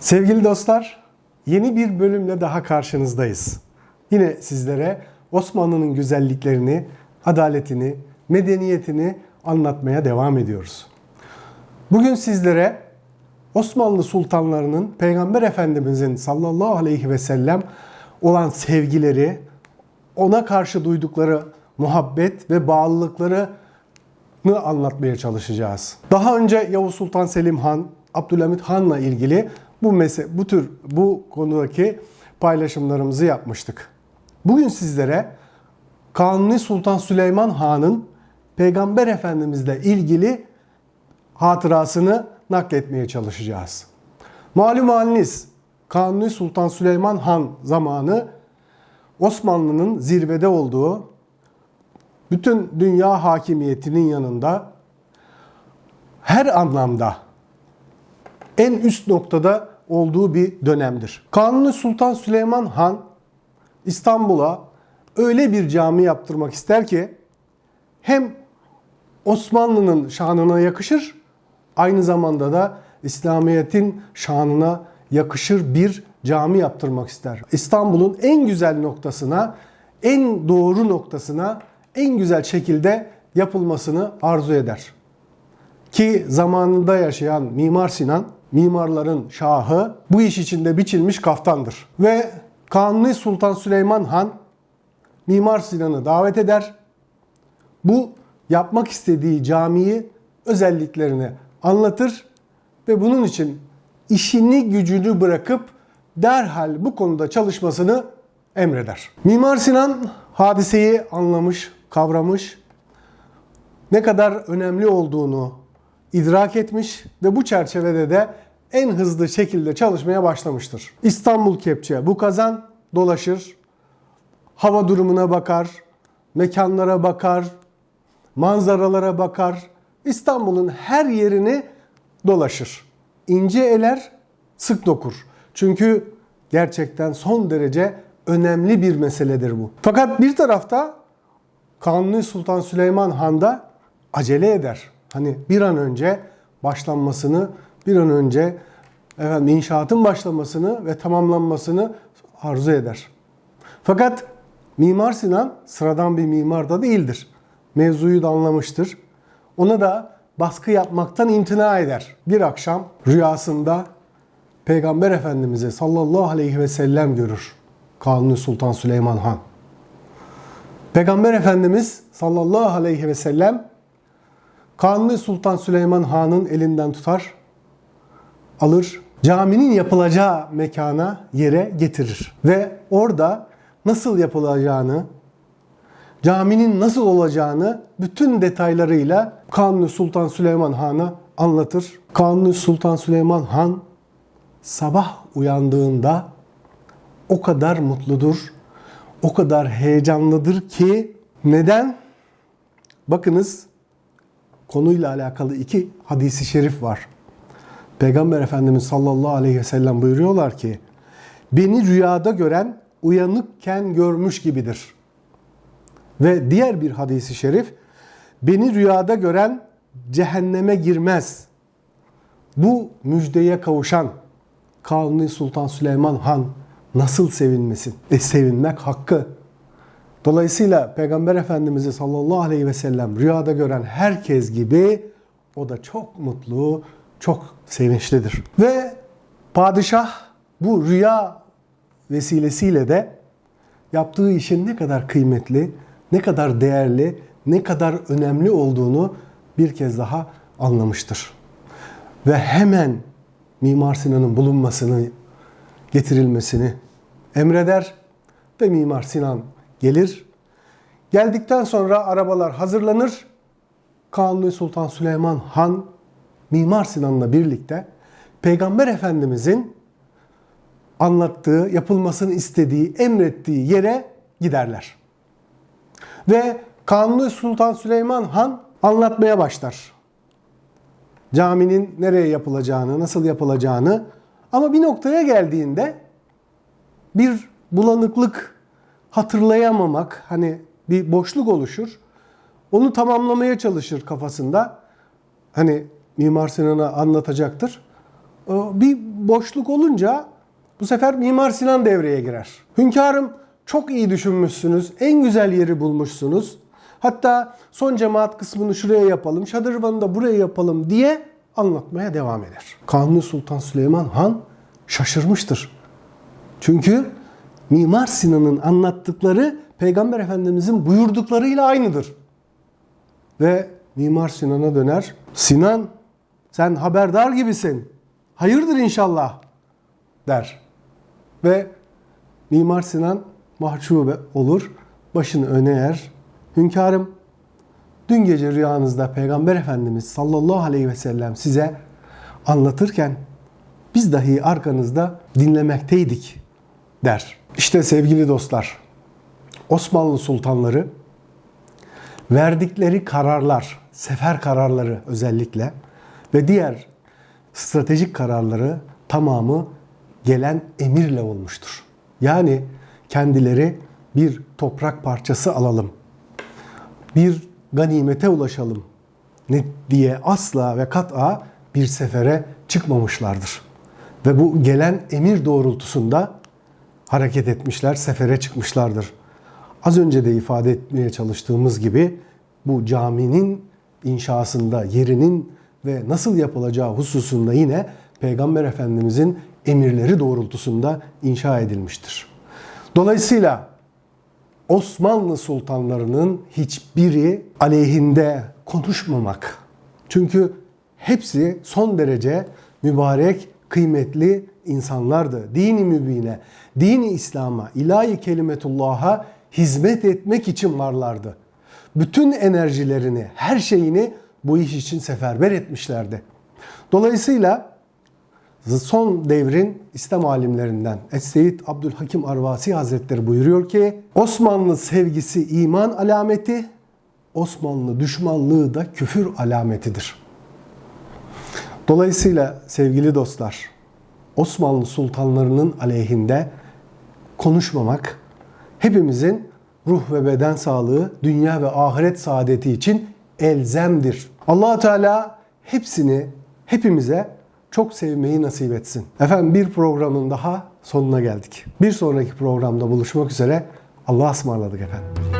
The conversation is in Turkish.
Sevgili dostlar, yeni bir bölümle daha karşınızdayız. Yine sizlere Osmanlı'nın güzelliklerini, adaletini, medeniyetini anlatmaya devam ediyoruz. Bugün sizlere Osmanlı sultanlarının Peygamber Efendimizin sallallahu aleyhi ve sellem olan sevgileri, ona karşı duydukları muhabbet ve bağlılıkları anlatmaya çalışacağız. Daha önce Yavuz Sultan Selim Han, Abdülhamit Han'la ilgili bu mese bu tür bu konudaki paylaşımlarımızı yapmıştık. Bugün sizlere Kanuni Sultan Süleyman Han'ın Peygamber Efendimizle ilgili hatırasını nakletmeye çalışacağız. Malum haliniz Kanuni Sultan Süleyman Han zamanı Osmanlı'nın zirvede olduğu bütün dünya hakimiyetinin yanında her anlamda en üst noktada olduğu bir dönemdir. Kanuni Sultan Süleyman Han İstanbul'a öyle bir cami yaptırmak ister ki hem Osmanlı'nın şanına yakışır aynı zamanda da İslamiyet'in şanına yakışır bir cami yaptırmak ister. İstanbul'un en güzel noktasına, en doğru noktasına en güzel şekilde yapılmasını arzu eder. Ki zamanında yaşayan Mimar Sinan, mimarların şahı bu iş içinde biçilmiş kaftandır. Ve Kanuni Sultan Süleyman Han Mimar Sinan'ı davet eder. Bu yapmak istediği camiyi özelliklerini anlatır ve bunun için işini gücünü bırakıp derhal bu konuda çalışmasını emreder. Mimar Sinan hadiseyi anlamış, kavramış, ne kadar önemli olduğunu idrak etmiş ve bu çerçevede de en hızlı şekilde çalışmaya başlamıştır. İstanbul kepçe bu kazan dolaşır, hava durumuna bakar, mekanlara bakar, manzaralara bakar, İstanbul'un her yerini dolaşır. İnce eler, sık dokur. Çünkü gerçekten son derece önemli bir meseledir bu. Fakat bir tarafta Kanuni Sultan Süleyman Han da acele eder. Hani bir an önce başlanmasını, bir an önce efendim, inşaatın başlamasını ve tamamlanmasını arzu eder. Fakat Mimar Sinan sıradan bir mimar da değildir. Mevzuyu da anlamıştır. Ona da baskı yapmaktan imtina eder. Bir akşam rüyasında Peygamber Efendimiz'i sallallahu aleyhi ve sellem görür. Kanuni Sultan Süleyman Han. Peygamber Efendimiz sallallahu aleyhi ve sellem Kanuni Sultan Süleyman Han'ın elinden tutar, alır, caminin yapılacağı mekana, yere getirir. Ve orada nasıl yapılacağını, caminin nasıl olacağını bütün detaylarıyla Kanuni Sultan Süleyman Han'a anlatır. Kanuni Sultan Süleyman Han sabah uyandığında o kadar mutludur, o kadar heyecanlıdır ki neden? Bakınız konuyla alakalı iki hadisi şerif var. Peygamber Efendimiz sallallahu aleyhi ve sellem buyuruyorlar ki beni rüyada gören uyanıkken görmüş gibidir. Ve diğer bir hadisi şerif beni rüyada gören cehenneme girmez. Bu müjdeye kavuşan Kanuni Sultan Süleyman Han nasıl sevinmesin? E sevinmek hakkı. Dolayısıyla Peygamber Efendimiz'i sallallahu aleyhi ve sellem rüyada gören herkes gibi o da çok mutlu, çok sevinçlidir. Ve padişah bu rüya vesilesiyle de yaptığı işin ne kadar kıymetli, ne kadar değerli, ne kadar önemli olduğunu bir kez daha anlamıştır. Ve hemen Mimar Sinan'ın bulunmasını, getirilmesini emreder ve Mimar Sinan gelir. Geldikten sonra arabalar hazırlanır. Kanuni Sultan Süleyman Han Mimar Sinan'la birlikte Peygamber Efendimizin anlattığı, yapılmasını istediği, emrettiği yere giderler. Ve Kanuni Sultan Süleyman Han anlatmaya başlar. Caminin nereye yapılacağını, nasıl yapılacağını ama bir noktaya geldiğinde bir bulanıklık hatırlayamamak, hani bir boşluk oluşur. Onu tamamlamaya çalışır kafasında. Hani Mimar Sinan'a anlatacaktır. e, bir boşluk olunca bu sefer Mimar Sinan devreye girer. Hünkârım çok iyi düşünmüşsünüz, en güzel yeri bulmuşsunuz. Hatta son cemaat kısmını şuraya yapalım, şadırvanı da buraya yapalım diye anlatmaya devam eder. Kanuni Sultan Süleyman Han şaşırmıştır. Çünkü Mimar Sinan'ın anlattıkları Peygamber Efendimizin buyurduklarıyla aynıdır. Ve Mimar Sinan'a döner. Sinan sen haberdar gibisin. Hayırdır inşallah der. Ve Mimar Sinan mahcup olur. Başını öne eğer. Hünkârım dün gece rüyanızda Peygamber Efendimiz sallallahu aleyhi ve sellem size anlatırken biz dahi arkanızda dinlemekteydik der. İşte sevgili dostlar Osmanlı sultanları verdikleri kararlar, sefer kararları özellikle ve diğer stratejik kararları tamamı gelen emirle olmuştur. Yani kendileri bir toprak parçası alalım, bir ganimete ulaşalım ne diye asla ve kat'a bir sefere çıkmamışlardır. Ve bu gelen emir doğrultusunda hareket etmişler, sefere çıkmışlardır. Az önce de ifade etmeye çalıştığımız gibi bu caminin inşasında yerinin ve nasıl yapılacağı hususunda yine Peygamber Efendimizin emirleri doğrultusunda inşa edilmiştir. Dolayısıyla Osmanlı sultanlarının hiçbiri aleyhinde konuşmamak. Çünkü hepsi son derece mübarek, kıymetli insanlardı. Dini mübine, dini İslam'a, ilahi kelimetullah'a hizmet etmek için varlardı. Bütün enerjilerini, her şeyini bu iş için seferber etmişlerdi. Dolayısıyla son devrin İslam alimlerinden Es-Seyyid Abdülhakim Arvasi Hazretleri buyuruyor ki Osmanlı sevgisi iman alameti, Osmanlı düşmanlığı da küfür alametidir. Dolayısıyla sevgili dostlar, Osmanlı sultanlarının aleyhinde konuşmamak hepimizin ruh ve beden sağlığı, dünya ve ahiret saadeti için elzemdir. allah Teala hepsini hepimize çok sevmeyi nasip etsin. Efendim bir programın daha sonuna geldik. Bir sonraki programda buluşmak üzere. Allah'a ısmarladık efendim.